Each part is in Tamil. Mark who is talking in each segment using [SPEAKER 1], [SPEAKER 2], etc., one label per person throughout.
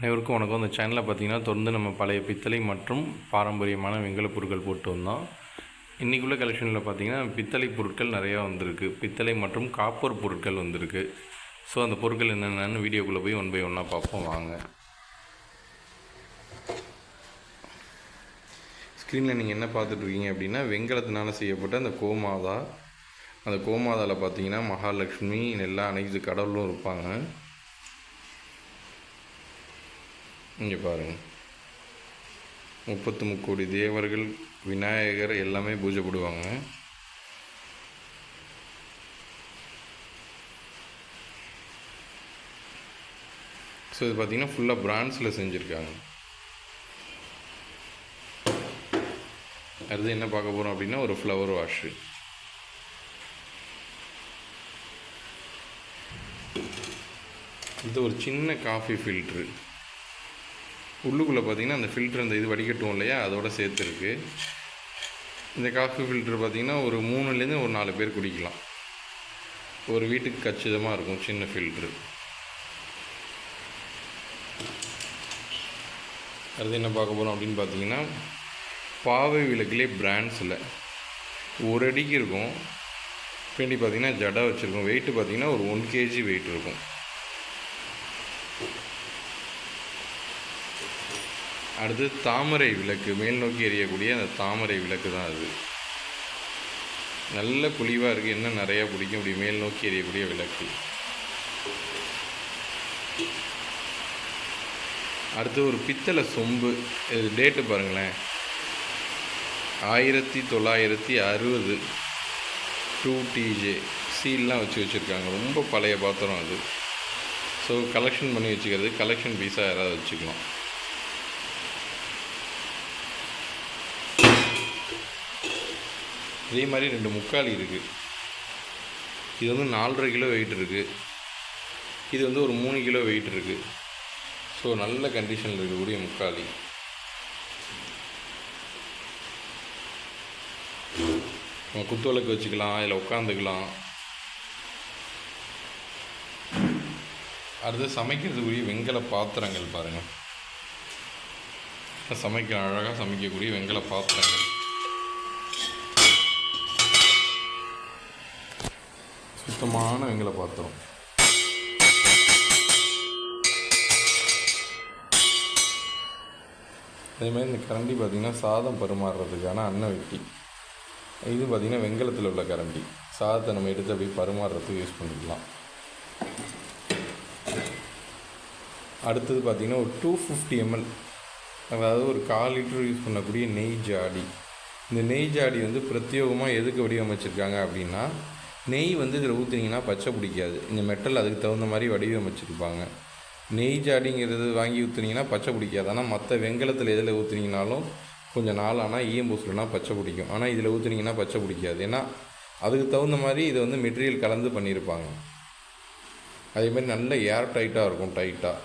[SPEAKER 1] அனைவருக்கும் வணக்கம். இந்த சேனலில் பார்த்தீங்கன்னா தொடர்ந்து நம்ம பழைய பித்தளை மற்றும் பாரம்பரியமான வெங்கலப் பொருட்கள் போட்டு வந்தோம். இன்றைக்குள்ள கலெக்ஷனில் பார்த்தீங்கன்னா பித்தளை பொருட்கள் நிறையா வந்திருக்கு. பித்தளை மற்றும் காப்பர் பொருட்கள் வந்திருக்கு. ஸோ அந்த பொருட்கள் என்னென்னு வீடியோக்குள்ளே போய் ஒன் பை ஒன்னாக பார்ப்போம். வாங்க. ஸ்க்ரீனில் நீங்கள் என்ன பார்த்துட்ருக்கீங்க அப்படின்னா வெங்கலத்தினால் செய்யப்பட்ட அந்த கோமாதா. அந்த கோமாதாவில் பார்த்தீங்கன்னா மகாலட்சுமி எல்லா அனைத்து கடவுளும் இருப்பாங்க. இங்கே பாருங்க. முப்பத்து முக்கோடி தேவர்கள் விநாயகர் எல்லாமே பூஜை போடுவாங்க ஸோ இது பார்த்தீங்கன்னா ஃபுல்லாக பிரான்ஸில் செஞ்சுருக்காங்க. அடுத்து என்ன பார்க்க போகிறோம் அப்படின்னா ஒரு ஃப்ளவர் வாஷு இது ஒரு சின்ன காஃபி ஃபில்ட்ரு உள்ளுக்குள்ளே பார்த்தீங்கன்னா அந்த ஃபில்ட்ரு அந்த இது வடிகட்டும் இல்லையா? அதோட சேர்த்துருக்கு. இந்த காஃபி ஃபில்ட்ரு பார்த்திங்கன்னா ஒரு மூணுலேருந்து ஒரு நாலு பேர் குடிக்கலாம். ஒரு வீட்டுக்கு கச்சிதமாக இருக்கும் சின்ன ஃபில்ட்ரு அடுத்து என்ன பார்க்க போகிறோம் அப்படின்னு பார்த்தீங்கன்னா பாவை விளக்குலே பிராண்ட்ஸில் ஒரு அடிக்கு இருக்கும். பின்னாடி பார்த்திங்கன்னா ஜடை வச்சுருக்கோம். வெயிட்டு பார்த்தீங்கன்னா ஒரு ஒன் கேஜி வெயிட் இருக்கும். அடுத்து தாமரை விளக்கு. மேல் நோக்கி எரியக்கூடிய அந்த தாமரை விளக்கு தான் அது. நல்ல குழிவாக இருக்குது என்ன நிறையா பிடிக்கும். இப்படி மேல் நோக்கி எரியக்கூடிய விளக்கு. அடுத்து ஒரு பித்தளை சொம்பு. இது டேட்டு பாருங்களேன். ஆயிரத்தி தொள்ளாயிரத்தி அறுபது. டூ டிஜே சீல்லாம் வச்சு வச்சுருக்காங்க. ரொம்ப பழைய பாத்திரம் அது. ஸோ கலெக்ஷன் பண்ணி வச்சுக்கிறது. கலெக்ஷன் பீஸாக யாராவது வச்சுக்கலாம். இதே மாதிரி ரெண்டு முக்காலி இருக்குது இது வந்து நாலரை கிலோ வெயிட் இருக்குது இது வந்து ஒரு மூணு கிலோ வெயிட் இருக்குது ஸோ நல்ல கண்டிஷனில் இருக்கக்கூடிய முக்காலி நம்ம குத்துவிளக்கு வச்சுக்கலாம் இதில் உட்காந்துக்கலாம் அடுத்து சமைக்கிறதுக்குரிய வெண்கல பாத்திரங்கள் பாருங்கள் சமைக்க அழகாக சமைக்கக்கூடிய வெங்கல பாத்திரங்கள். சுத்தமான வெண்கல பாத்திரம் அதே மாதிரி இந்த கரண்டி பார்த்திங்கன்னா சாதம் பரிமாறுறதுக்கான அன்ன வெட்டி. இது பார்த்திங்கன்னா வெங்கலத்தில் உள்ள கரண்டி. சாதத்தை நம்ம எடுத்து அப்படியே பரிமாறுறதுக்கு யூஸ் பண்ணிக்கலாம். அடுத்தது பார்த்திங்கன்னா ஒரு டூ ஃபிஃப்டி எம்எல் அதாவது ஒரு கால் லிட்டர் யூஸ் பண்ணக்கூடிய நெய் ஜாடி. இந்த நெய் ஜாடி வந்து பிரத்யேகமாக எதுக்கு வடிவமைச்சிருக்காங்க அப்படின்னா நெய் வந்து இதில் ஊற்றுனீங்கன்னா பச்சை பிடிக்காது. இந்த மெட்டல் அதுக்கு தகுந்த மாதிரி வடிவமைச்சிருப்பாங்க. நெய் ஜாடிங்கிறது வாங்கி ஊற்றுனீங்கன்னா பச்சை பிடிக்காது. ஆனால் மற்ற வெங்கலத்தில் எதில் ஊற்றுனீங்கனாலும் கொஞ்சம் நாள் ஆனால் ஈயம் பூசலனா பச்சை பிடிக்கும். ஆனால் இதில் ஊற்றுனீங்கன்னா பச்சை பிடிக்காது. ஏன்னா அதுக்கு தகுந்த மாதிரி இதை வந்து மெட்டீரியல் கலந்து பண்ணியிருப்பாங்க. அதேமாதிரி நல்ல ஏர் டைட்டாக இருக்கும் டைட்டாக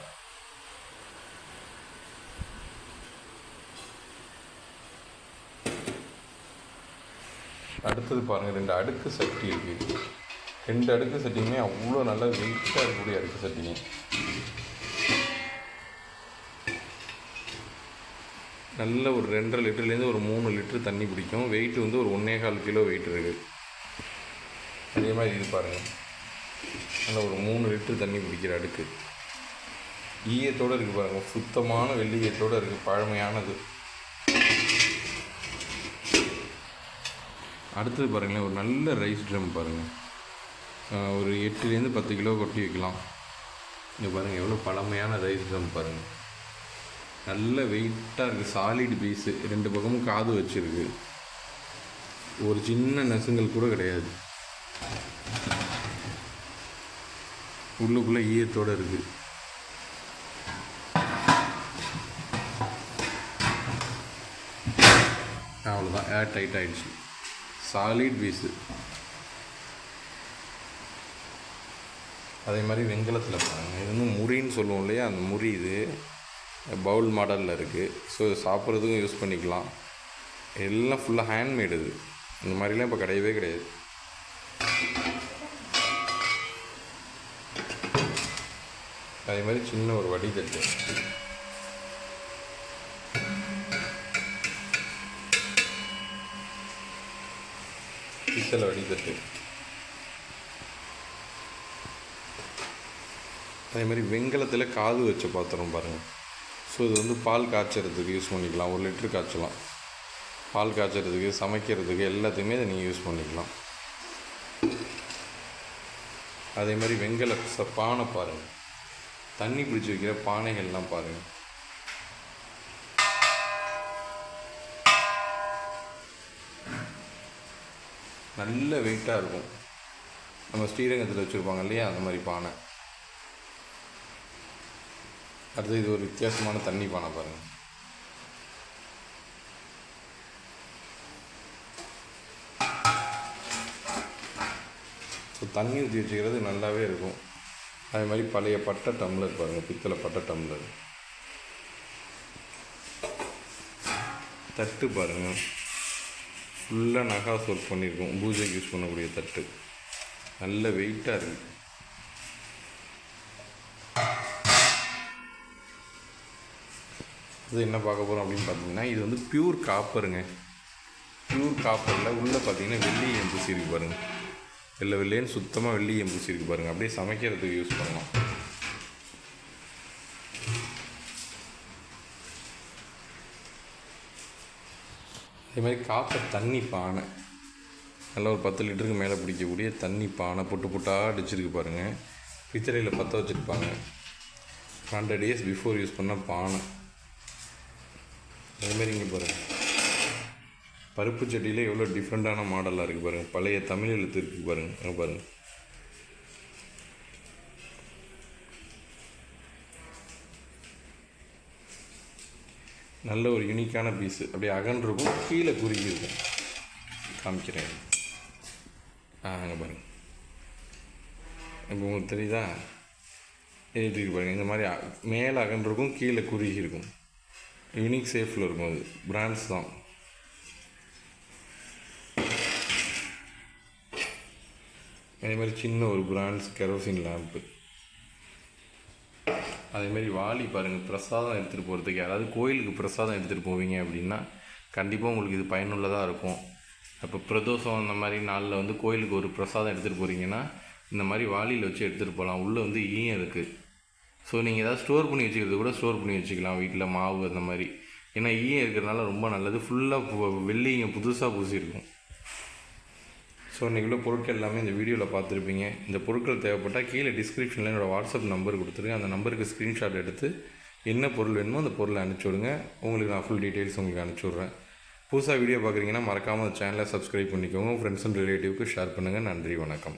[SPEAKER 1] அடுத்தது பாருங்கள் ரெண்டு அடுக்கு சட்டி இருக்குது ரெண்டு அடுக்கு சட்டியுமே அவ்வளோ நல்லா வெயிட்டாக இருக்கக்கூடிய அடுக்கு சட்டிங்க. நல்ல ஒரு ரெண்டரை லிட்டர்லேருந்து ஒரு மூணு லிட்டர் தண்ணி பிடிக்கும். வெயிட் வந்து ஒரு ஒன்றே கால் கிலோ வெயிட் இருக்குது அதே மாதிரி இது பாருங்கள் நல்ல ஒரு மூணு லிட்டர் தண்ணி பிடிக்கிற அடுக்கு. ஈயத்தோடு இருக்குது பாருங்கள் சுத்தமான வெள்ளியத்தோடு இருக்குது பழமையானது. அடுத்தது பாருங்களேன் ஒரு நல்ல ரைஸ் ட்ரம் பாருங்கள் ஒரு எட்டுலேருந்து பத்து கிலோ கொட்டி வைக்கலாம். இங்கே பாருங்கள் எவ்வளோ பழமையான ரைஸ் ட்ரம் பாருங்கள் நல்ல வெயிட்டாக இருக்குது சாலிட் பீஸு ரெண்டு பக்கமும் காது வச்சுருக்கு. ஒரு சின்ன நெசுங்கள் கூட கிடையாது. உள்ளுக்குள்ளே ஈயத்தோடு இருக்குது அவ்வளோதான் ஏர் டைட் ஆகிடுச்சு சாலிட் பீஸு அதே மாதிரி வெண்கலத்தில் பாருங்கள் இது வந்து முறின்னு சொல்லுவோம் இல்லையா? அந்த முறி இது. பவுல் மாடலில் இருக்குது ஸோ சாப்பிட்றதுக்கும் யூஸ் பண்ணிக்கலாம். எல்லாம் ஃபுல்லாக ஹேண்ட்மேடு இது. இந்த மாதிரிலாம் இப்போ கிடையவே கிடையாது. அதே மாதிரி சின்ன ஒரு வடிதட்டு பித்தளை வடிதட்டு அதே மாதிரி வெண்கலத்தில் காது வச்ச பாத்திரம் பாருங்கள் ஸோ இது வந்து பால் காய்ச்சறதுக்கு யூஸ் பண்ணிக்கலாம். ஒரு லிட்டர் காய்ச்சலாம். பால் காய்ச்சறதுக்கு சமைக்கிறதுக்கு எல்லாத்தையுமே இதை நீங்கள் யூஸ் பண்ணிக்கலாம். அதே மாதிரி வெங்கல ச பானை பாருங்கள் தண்ணி பிடிச்சி வைக்கிற பானைகள்லாம் பாருங்கள் நல்ல வெயிட்டாக இருக்கும். நம்ம ஸ்ரீரங்கத்தில் வச்சுருப்பாங்க இல்லையா? அந்த மாதிரி பானை. அடுத்து இது ஒரு வித்தியாசமான தண்ணி பானை பாருங்கள் ஸோ தண்ணி ஊற்றி வச்சுக்கிறது நல்லாவே இருக்கும். அதே மாதிரி பழைய பட்டை டம்ளர் பாருங்கள் பித்தளை பட்டை டம்ளர். தட்டு பாருங்கள் ஃபுல்லாக நகாஸ் ஒர்க் பண்ணியிருக்கோம். பூஜைக்கு யூஸ் பண்ணக்கூடிய தட்டு. நல்ல வெயிட்டாக இருக்குது இது என்ன பார்க்க போகிறோம் அப்படின்னு பார்த்தீங்கன்னா இது வந்து பியூர் காப்பருங்க பியூர் காப்பரில் உள்ளே பார்த்தீங்கன்னா வெள்ளி எம்பூசி இருக்கு பாருங்கள் வெள்ளை வெள்ளையன்னு சுத்தமாக வெள்ளி எம்பூசி இருக்கு பாருங்கள் அப்படியே சமைக்கிறதுக்கு யூஸ் பண்ணலாம். அதே மாதிரி காப்பர் தண்ணி பானை. நல்லா ஒரு பத்து லிட்டருக்கு மேலே பிடிக்கக்கூடிய தண்ணி பானை புட்டு புட்டாக அடிச்சிருக்கு பாருங்கள் பித்தளையில் பற்ற வச்சுருப்பாங்க. ஹண்ட்ரட் இயர்ஸ் பிஃபோர் யூஸ் பண்ண பானை. அதேமாரி இங்கே பாருங்கள் பருப்பு சட்டியில் எவ்வளோ டிஃப்ரெண்ட்டான மாடலாக இருக்குது பாருங்கள் பழைய தமிழ் எழுத்து இருக்குது பாருங்கள் பாருங்கள் நல்ல ஒரு யூனிக்கான பீஸு அப்படியே அகன்றிருக்கும் கீழே குறுகி இருக்கும். காமிக்கிறேன். ஆ அங்கே பாருங்கள் இப்போ உங்களுக்கு தெரியுதா? எழுதிட்டு பாருங்கள் இந்த மாதிரி அ- மேலே அகன்றிருக்கும் கீழே குறுகி இருக்கும். யூனிக் சேஃபில் இருக்கும் அது. பிராண்ட்ஸ் தான். அதே மாதிரி சின்ன ஒரு பிராண்ட்ஸ் கெரோசின் லேம்ப்பு அதேமாரி வாலி வாளி பாருங்கள் பிரசாதம் எடுத்துகிட்டு போகிறதுக்கு யாராவது கோயிலுக்கு பிரசாதம் எடுத்துகிட்டு போவீங்க அப்படின்னா கண்டிப்பாக உங்களுக்கு இது பயனுள்ளதாக இருக்கும். அப்போ பிரதோஷம் அந்த மாதிரி நாளில் வந்து கோயிலுக்கு ஒரு பிரசாதம் எடுத்துகிட்டு போகிறீங்கன்னா இந்த மாதிரி வாளியில் வச்சு எடுத்துகிட்டு போகலாம் உள்ளே வந்து ஈயம் இருக்குது ஸோ நீங்கள் ஏதாவது ஸ்டோர் பண்ணி வச்சுக்கிறது கூட ஸ்டோர் பண்ணி வச்சுக்கலாம். வீட்டில் மாவு அந்த மாதிரி. ஏன்னா ஈயம் இருக்கிறதுனால ரொம்ப நல்லது. ஃபுல்லாக வெள்ளி இங்கே புதுசாக பூசியிருக்கும் ஸோ இன்றைக்கி உள்ள பொருட்கள் எல்லாமே இந்த வீடியோவில் பார்த்துருப்பீங்க. இந்த பொருட்கள் தேவைப்பட்டால் கீழே டிஸ்கிரிப்ஷனில் என்னோடய வாட்ஸ்அப் நம்பர் கொடுத்துருக்கேன் அந்த நம்பருக்கு ஸ்க்ரீன்ஷாட் எடுத்து என்ன பொருள் வேணுமோ அந்த பொருளை அனுப்பிச்சி விடுங்க. உங்களுக்கு நான் ஃபுல் டீட்டெயில்ஸ் உங்களுக்கு அனுப்பிச்சி விட்றேன். புதுசாக வீடியோ பார்க்குறீங்கன்னா மறக்காமல் அந்த சேனலை சப்ஸ்கிரைப் பண்ணிக்கோங்க. ஃப்ரெண்ட்ஸ் அண்ட் ரிலேட்டிவ்க்கு ஷேர் பண்ணுங்கள் நன்றி வணக்கம்.